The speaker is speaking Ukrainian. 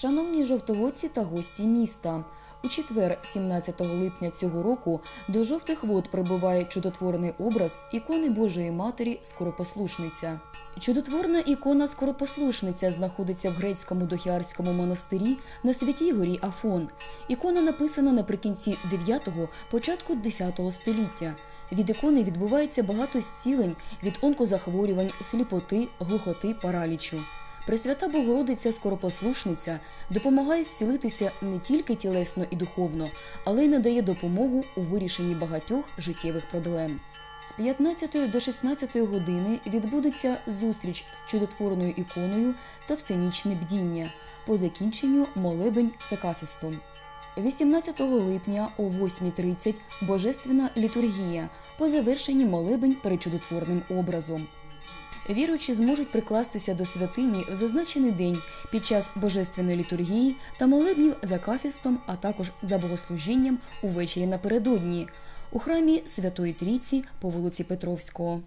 Шановні жовтоводці та гості міста, у четвер, 17 липня цього року, до жовтих вод прибуває чудотворний образ ікони Божої Матері Скоропослушниця. Чудотворна ікона Скоропослушниця знаходиться в грецькому дохіарському монастирі на святій горі Афон. Ікона написана наприкінці 9-го, початку 10-го століття. Від ікони відбувається багато зцілень від онкозахворювань, сліпоти, глухоти, паралічу. Пресвята Богородиця Скоропослушниця допомагає зцілитися не тільки тілесно і духовно, але й надає допомогу у вирішенні багатьох життєвих проблем. З 15 до 16 години відбудеться зустріч з чудотворною іконою та всенічне бдіння. По закінченню молебень з акафістом. 18 липня о 8.30 Божественна літургія по завершенні молебень перед чудотворним образом. Віруючі зможуть прикластися до святині в зазначений день під час божественної літургії та молебнів за кафістом, а також за богослужінням увечері напередодні у храмі Святої Трійці по вулиці Петровського.